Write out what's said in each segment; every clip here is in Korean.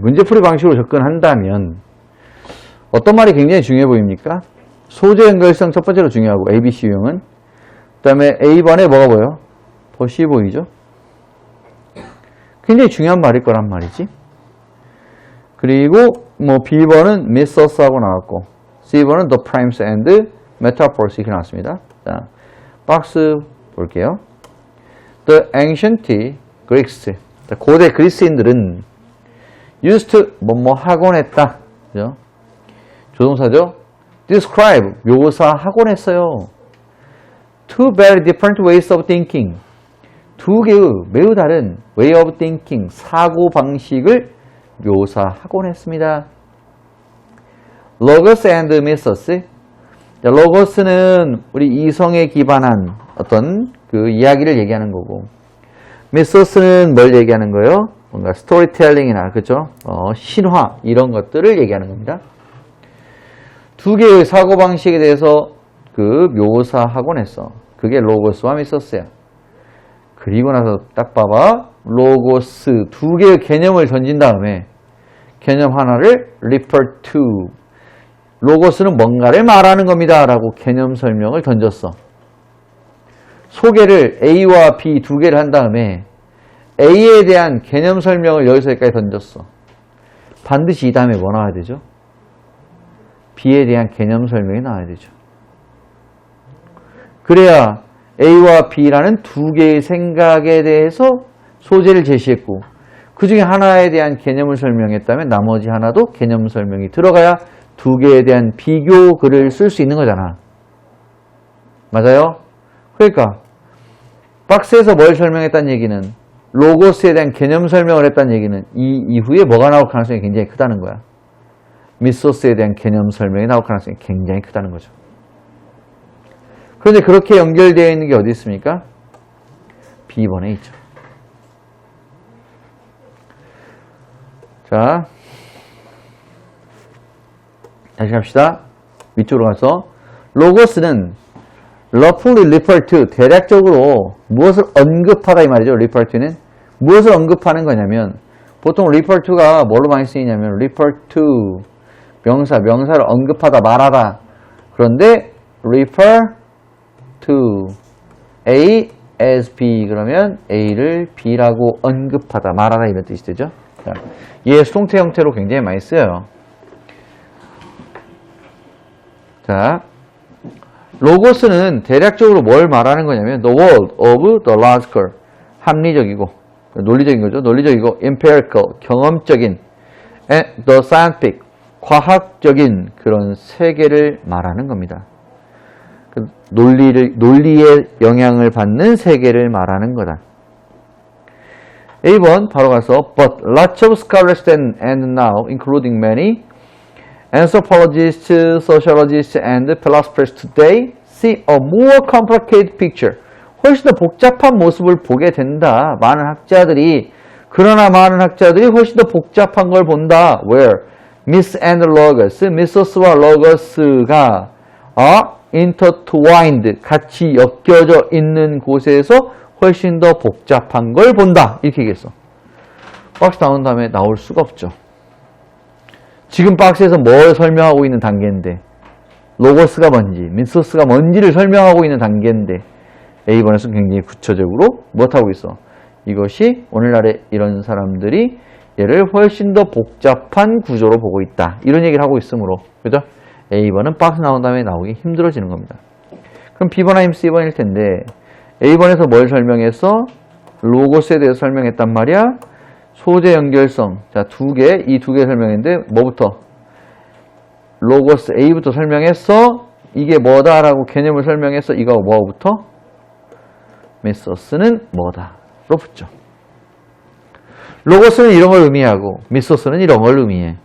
문제풀이 방식으로 접근한다면 어떤 말이 굉장히 중요해 보입니까? 소재 연결성 첫 번째로 중요하고 ABC 유형은 그 다음에 A번에 뭐가 보여? 더쉬 보이죠? 굉장히 중요한 말일 거란 말이지. 그리고 뭐 B번은 Missos하고 나왔고 C번은 The Primes and Metaphors 이렇게 나왔습니다. 자, 박스 볼게요. The ancient Greeks 자, 고대 그리스인들은 used 뭐뭐 하곤 했다. 그죠? 조동사죠. describe 묘사하곤 했어요. Two very different ways of thinking. 두 개의 매우 다른 way of thinking, 사고 방식을 묘사하곤 했습니다. logos and mythos. 자, logos는 우리 이성에 기반한 어떤 그 이야기를 얘기하는 거고, mythos는 뭘 얘기하는 거예요? 뭔가 스토리텔링이나 그죠? 어, 신화 이런 것들을 얘기하는 겁니다. 두 개의 사고 방식에 대해서 그 묘사하곤 했어. 그게 로고스와 미소스야. 그리고 나서 딱 봐봐. 로고스 두 개의 개념을 던진 다음에 개념 하나를 refer to. 로고스는 뭔가를 말하는 겁니다. 라고 개념 설명을 던졌어. 소개를 A와 B 두 개를 한 다음에 A에 대한 개념 설명을 여기서 여기까지 던졌어. 반드시 이 다음에 뭐 나와야 되죠? B에 대한 개념 설명이 나와야 되죠. 그래야 A와 B라는 두 개의 생각에 대해서 소재를 제시했고 그 중에 하나에 대한 개념을 설명했다면 나머지 하나도 개념 설명이 들어가야 두 개에 대한 비교 글을 쓸 수 있는 거잖아. 맞아요? 그러니까 박스에서 뭘 설명했다는 얘기는 로고스에 대한 개념 설명을 했다는 얘기는 이 이후에 뭐가 나올 가능성이 굉장히 크다는 거야. 미소스에 대한 개념 설명이 나올 가능성이 굉장히 크다는 거죠. 그런데 그렇게 연결되어 있는 게 어디 있습니까? B번에 있죠. 자, 다시 갑시다. 위쪽으로 가서 로고스는 roughly refer to 대략적으로 무엇을 언급하다 이 말이죠. refer to는 무엇을 언급하는 거냐면 보통 refer to가 뭘로 많이 쓰이냐면 refer to 명사, 명사를 언급하다, 말하다. 그런데 refer to A as B 그러면 A를 B라고 언급하다, 말하다 이런 뜻이 되죠. 자, 얘 수동태 형태로 굉장히 많이 쓰여요. 자, 로고스는 대략적으로 뭘 말하는 거냐면 the world of the logical 합리적이고 논리적인 거죠. 논리적이고 empirical 경험적인 and the scientific 과학적인 그런 세계를 말하는 겁니다. 그 논리를, 논리의 영향을 받는 세계를 말하는 거다. A번 바로 가서 But lots of scholars then and now, including many anthropologists, sociologists, and philosophers today, see a more complicated picture. 훨씬 더 복잡한 모습을 보게 된다. 많은 학자들이 그러나 많은 학자들이 훨씬 더 복잡한 걸 본다. Where? miss and logos, missos와 logos가 아, intertwined, 같이 엮여져 있는 곳에서 훨씬 더 복잡한 걸 본다. 이렇게 얘기했어. 박스 나온 다음에 나올 수가 없죠. 지금 박스에서 뭘 설명하고 있는 단계인데 로고스가 뭔지, 미소스가 뭔지를 설명하고 있는 단계인데 A번에서는 굉장히 구체적으로 무엇하고 있어? 이것이 오늘날의 이런 사람들이 얘를 훨씬 더 복잡한 구조로 보고 있다. 이런 얘기를 하고 있으므로 그죠? A번은 박스 나온 다음에 나오기 힘들어지는 겁니다. 그럼 B번 아니면 C번일 텐데 A번에서 뭘 설명했어? 로고스에 대해서 설명했단 말이야. 소재 연결성. 자, 두 개, 이 두 개 설명했는데 뭐부터? 로고스 A부터 설명했어. 이게 뭐다라고 개념을 설명했어. 이거 뭐부터? 메소스는 뭐다. 로 붙죠. 로고스는 이런 걸 의미하고 미소스는 이런 걸 의미해.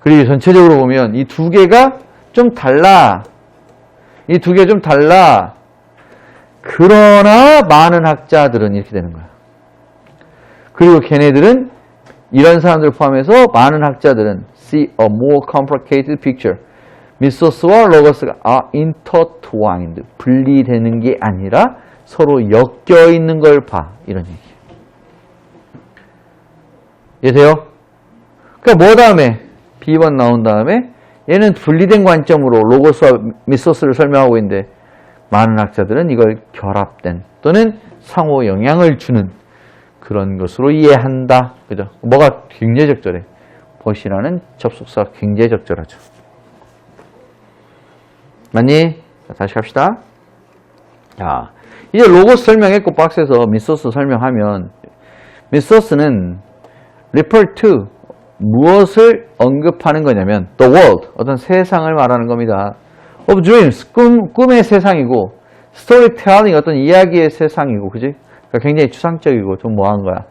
그리고 전체적으로 보면 이 두 개가 좀 달라. 이 두 개 좀 달라. 그러나 많은 학자들은 이렇게 되는 거야. 그리고 걔네들은 이런 사람들 포함해서 많은 학자들은 see a more complicated picture. 미소스와 로고스가 아 intertwined 분리되는 게 아니라 서로 엮여 있는 걸 봐. 이런 얘기. 이해돼요? 그러니까 뭐 다음에 B번 나온 다음에 얘는 분리된 관점으로 로고스와 미소스를 설명하고 있는데 많은 학자들은 이걸 결합된 또는 상호 영향을 주는 그런 것으로 이해한다. 그죠? 뭐가 굉장히 적절해. 벗이라는 접속사가 굉장히 적절하죠. 맞니? 자, 다시 갑시다. 자, 이제 로고스 설명했고 박스에서 미소스 설명하면 미소스는 refer to 무엇을 언급하는 거냐면 the world 어떤 세상을 말하는 겁니다. of dreams 꿈 꿈의 세상이고 storytelling 어떤 이야기의 세상이고 그지? 그러니까 굉장히 추상적이고 좀 뭐한 거야.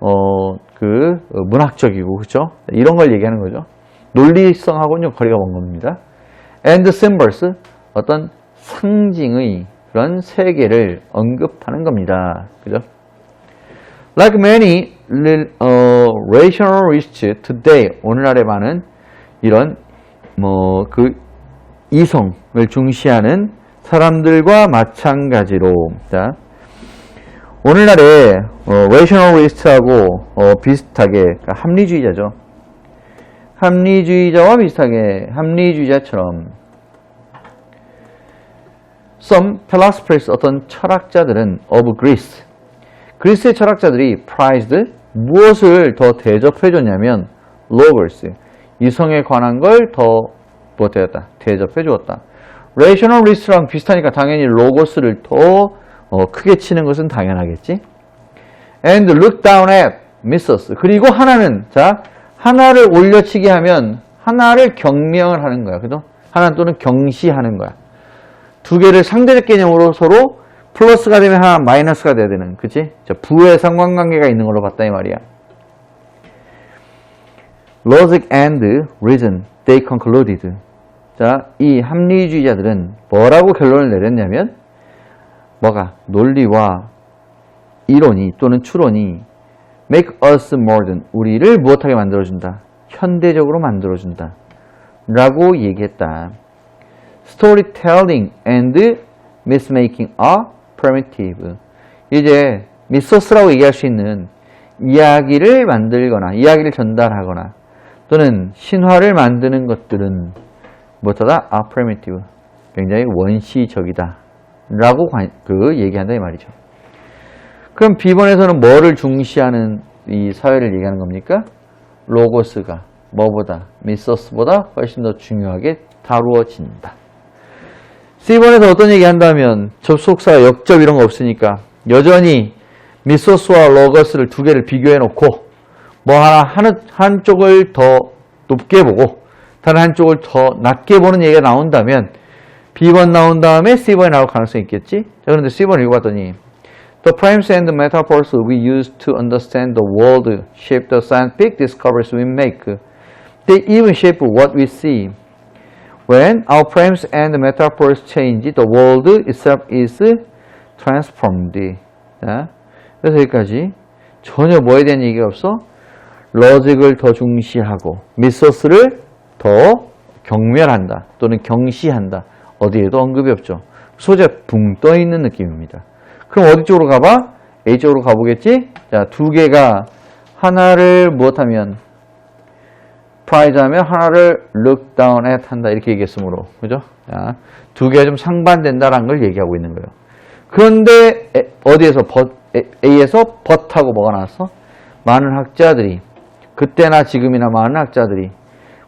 어 그 문학적이고 그죠? 이런 걸 얘기하는 거죠. 논리성하고는 좀 거리가 먼 겁니다. and symbols 어떤 상징의 그런 세계를 언급하는 겁니다. 그죠? Like many uh, rationalists today, 오늘날에 많은 이런 뭐 그 이성을 중시하는 사람들과 마찬가지로 자, 오늘날에 어, rationalist하고 어, 비슷하게 그러니까 합리주의자죠. 합리주의자와 비슷하게 합리주의자처럼 some philosophers 어떤 철학자들은 of Greece 그리스의 철학자들이 prized 무엇을 더 대접해 줬냐면 logos 이성에 관한 걸 더 뭐되었다 대접해 주었다. rationalist랑 비슷하니까 당연히 logos를 더 어, 크게 치는 것은 당연하겠지. and look down at missus 그리고 하나는 자 하나를 올려치기 하면 하나를 경명을 하는 거야. 그죠? 하나 또는 경시하는 거야. 두 개를 상대적 개념으로 서로 플러스가 되면 하나 마이너스가 돼야 되는 그치? 자, 부의 상관관계가 있는 걸로 봤다 이 말이야. Logic and reason, they concluded. 자, 이 합리주의자들은 뭐라고 결론을 내렸냐면 뭐가 논리와 이론이 또는 추론이 make us modern, 우리를 무엇하게 만들어준다? 현대적으로 만들어준다. 라고 얘기했다. Storytelling and mythmaking are primitive. 이제 미소스라고 얘기할 수 있는 이야기를 만들거나 이야기를 전달하거나 또는 신화를 만드는 것들은 무엇하다? are primitive. 굉장히 원시적이다. 라고 관, 그 얘기한다 이 말이죠. 그럼 B번에서는 뭐를 중시하는 이 사회를 얘기하는 겁니까? 로고스가 뭐보다 미소스보다 훨씬 더 중요하게 다루어진다. C번에서 어떤 얘기 한다면 접속사 역접 이런 거 없으니까 여전히 미소스와 로거스를 두 개를 비교해 놓고 뭐 하나 한, 한쪽을 더 높게 보고 다른 한쪽을 더 낮게 보는 얘기가 나온다면 B번 나온 다음에 C번이 나올 가능성이 있겠지? 자, 그런데 C번 읽어봤더니 The primes and metaphors we use to understand the world shape the scientific discoveries we make. They even shape what we see. When our frames and metaphors change, the world itself is transformed. 자, 그래서 여기까지 전혀 뭐에 대한 얘기가 없어? 로직을 더 중시하고 미소스를 더 경멸한다 또는 경시한다. 어디에도 언급이 없죠. 소재 붕 떠 있는 느낌입니다. 그럼 어디 쪽으로 가봐? A 쪽으로 가보겠지? 자, 두 개가 하나를 무엇하면 prize 하면 하나를 look down at 한다 이렇게 얘기했으므로 그죠? 자, 두 개가 좀 상반된다라는 걸 얘기하고 있는 거예요. 그런데 에, 어디에서 but, A에서 but하고 뭐가 나왔어? 많은 학자들이 그때나 지금이나 많은 학자들이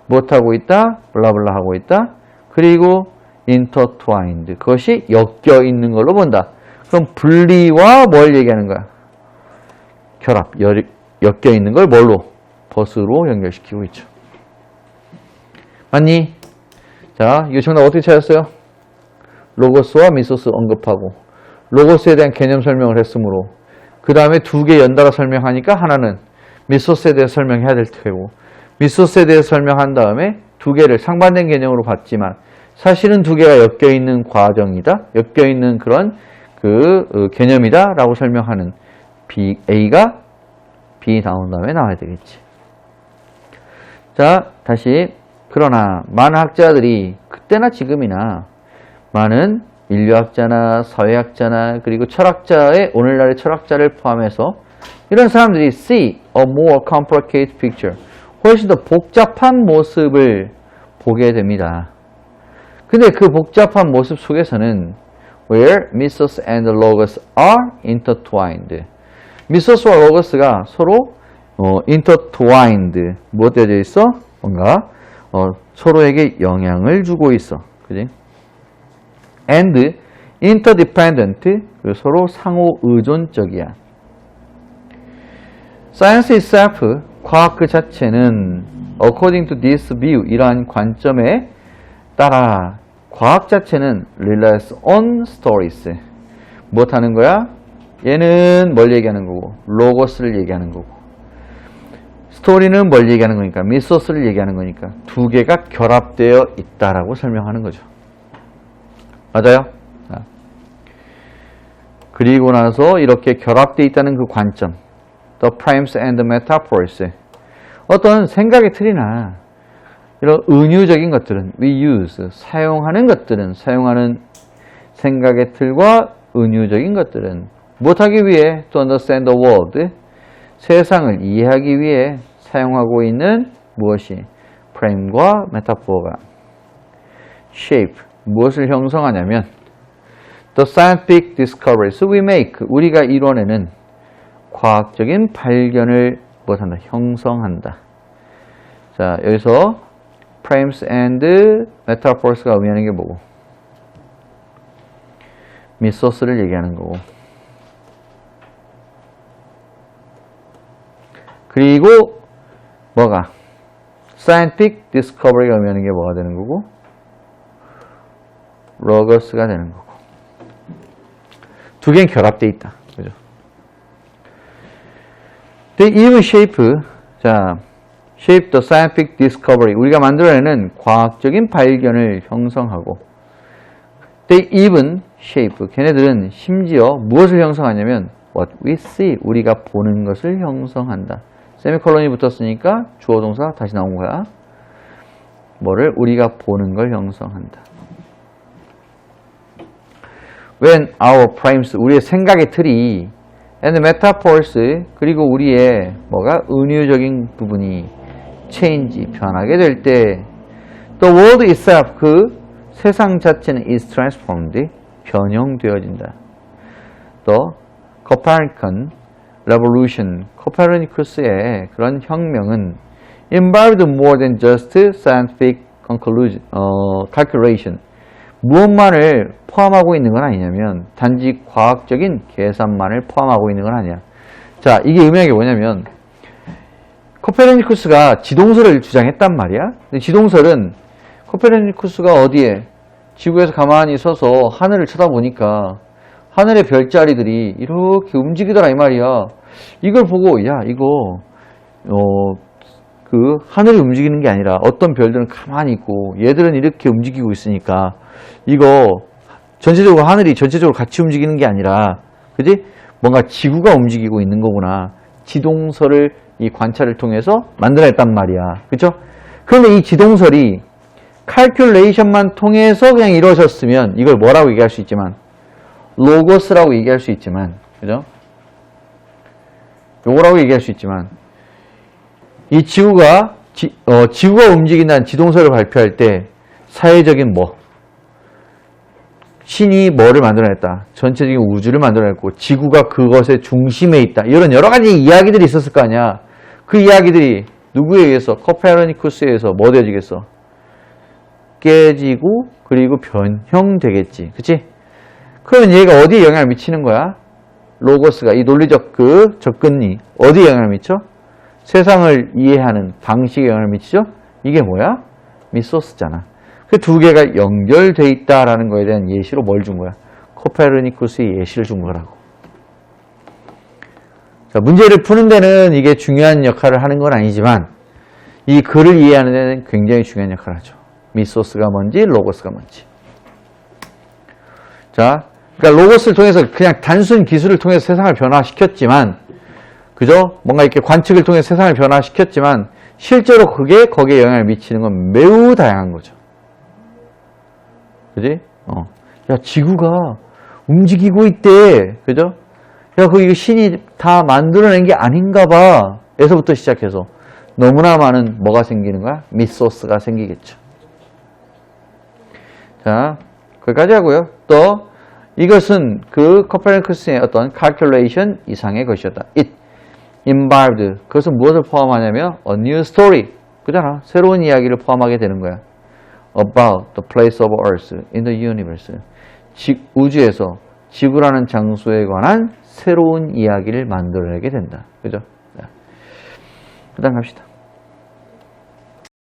못하고 있다? 블라블라 하고 있다? 그리고 intertwined 그것이 엮여 있는 걸로 본다. 그럼 분리와 뭘 얘기하는 거야? 결합, 엮여 있는 걸 뭘로? 벗으로 연결시키고 있죠. 맞니? 자, 이거 정답 어떻게 찾았어요? 로고스와 미소스 언급하고 로고스에 대한 개념 설명을 했으므로 그 다음에 두 개 연달아 설명하니까 하나는 미소스에 대해 설명해야 될 테고 미소스에 대해 설명한 다음에 두 개를 상반된 개념으로 봤지만 사실은 두 개가 엮여 있는 과정이다. 엮여 있는 그런 그 어, 개념이다 라고 설명하는 B, A가 B 나온 다음에 나와야 되겠지. 자, 다시 그러나 많은 학자들이 그때나 지금이나 많은 인류학자나 사회학자나 그리고 철학자의 오늘날의 철학자를 포함해서 이런 사람들이 see a more complicated picture. 훨씬 더 복잡한 모습을 보게 됩니다. 근데 그 복잡한 모습 속에서는 where mythos and logos are intertwined. 미소스와 로고스가 서로 어, intertwined 무엇 되어져 있어? 뭔가 어, 서로에게 영향을 주고 있어. 그지? and interdependent 서로 상호 의존적이야. science itself 과학 그 자체는 according to this view 이러한 관점에 따라 과학 자체는 relies on stories 무엇 하는 거야? 얘는 뭘 얘기하는 거고 로고스를 얘기하는 거고 스토리는 뭘 얘기하는 거니까 미소스를 얘기하는 거니까 두 개가 결합되어 있다라고 설명하는 거죠. 맞아요? 자. 그리고 나서 이렇게 결합되어 있다는 그 관점 The primes and metaphors 어떤 생각의 틀이나 이런 은유적인 것들은 we use 사용하는 것들은 사용하는 생각의 틀과 은유적인 것들은 못하기 위해 to understand the world 세상을 이해하기 위해 사용하고 있는 무엇이? 프레임과 메타포가. shape 무엇을 형성하냐면 the scientific discoveries we make 우리가 이뤄내는 과학적인 발견을 무엇한다 형성한다. 자 여기서 frames and metaphors가 의미하는 게 뭐고 미소스를 얘기하는 거고 그리고 뭐가 scientific discovery가 의미하는 게 뭐가 되는 거고 logos가 되는 거고 두 개는 결합되어 있다 그죠 they even shape 자 shape the scientific discovery. 우리가 만들어내는 과학적인 발견을 형성하고 they even shape. 걔네들은 심지어 무엇을 형성하냐면 what we see. 우리가 보는 것을 형성한다. 세미콜론이 붙었으니까 주어 동사 다시 나온 거야. 뭐를? 우리가 보는 걸 형성한다. When our primes 우리의 생각의 틀이 and metaphors 그리고 우리의 뭐가? 은유적인 부분이 change 변하게 될 때 the world itself 그 세상 자체는 is transformed 변형되어진다. 또 Copernican revolution 코페르니쿠스의 그런 혁명은 involved more than just scientific conclusion 어, calculation 무엇만을 포함하고 있는 건 아니냐면 단지 과학적인 계산만을 포함하고 있는 건 아니야. 자, 이게 의미하는 게 뭐냐면 코페르니쿠스가 지동설을 주장했단 말이야. 지동설은 코페르니쿠스가 어디에 지구에서 가만히 서서 하늘을 쳐다보니까 하늘의 별자리들이 이렇게 움직이더라 이 말이야. 이걸 보고 야 이거 어 그 하늘이 움직이는 게 아니라 어떤 별들은 가만히 있고 얘들은 이렇게 움직이고 있으니까 이거 전체적으로 하늘이 전체적으로 같이 움직이는 게 아니라 그지 뭔가 지구가 움직이고 있는 거구나 지동설을 이 관찰을 통해서 만들어냈단 말이야 그죠 그런데 이 지동설이 칼큘레이션만 통해서 그냥 이루어졌으면 이걸 뭐라고 얘기할 수 있지만 로고스라고 얘기할 수 있지만 그죠 요거라고 얘기할 수 있지만 이 지구가 지, 어, 지구가 움직인다는 지동설을 발표할 때 사회적인 뭐 신이 뭐를 만들어냈다. 전체적인 우주를 만들어냈고 지구가 그것의 중심에 있다. 이런 여러 가지 이야기들이 있었을 거 아니야. 그 이야기들이 누구에 의해서 코페르니쿠스에 의해서 뭐 되어지겠어? 깨지고 그리고 변형되겠지. 그치? 그러면 얘가 어디에 영향을 미치는 거야? 로고스가 이 논리적 그 접근이 어디에 영향을 미쳐? 세상을 이해하는 방식에 영향을 미치죠? 이게 뭐야? 미소스잖아. 그 두 개가 연결돼 있다라는 거에 대한 예시로 뭘 준 거야? 코페르니쿠스의 예시를 준 거라고. 자, 문제를 푸는 데는 이게 중요한 역할을 하는 건 아니지만 이 글을 이해하는 데는 굉장히 중요한 역할을 하죠. 미소스가 뭔지 로고스가 뭔지. 자, 그러니까 로고스를 통해서 그냥 단순 기술을 통해서 세상을 변화시켰지만 그죠? 뭔가 이렇게 관측을 통해 서 세상을 변화시켰지만 실제로 그게 거기에 영향을 미치는 건 매우 다양한 거죠. 그지? 어. 야, 지구가 움직이고 있대. 그죠? 야, 그 이거 신이 다 만들어낸 게 아닌가 봐. 에서부터 시작해서 너무나 많은 뭐가 생기는 거야? 미소스가 생기겠죠. 자, 거기까지 하고요. 또 이것은 그 코페르니쿠스의 어떤 calculation 이상의 것이었다. It involved. 그것은 무엇을 포함하냐면 a new story. 그잖아. 새로운 이야기를 포함하게 되는 거야. About the place of Earth in the universe. 지, 우주에서 지구라는 장소에 관한 새로운 이야기를 만들어내게 된다. 그죠? 자, 그 다음 갑시다.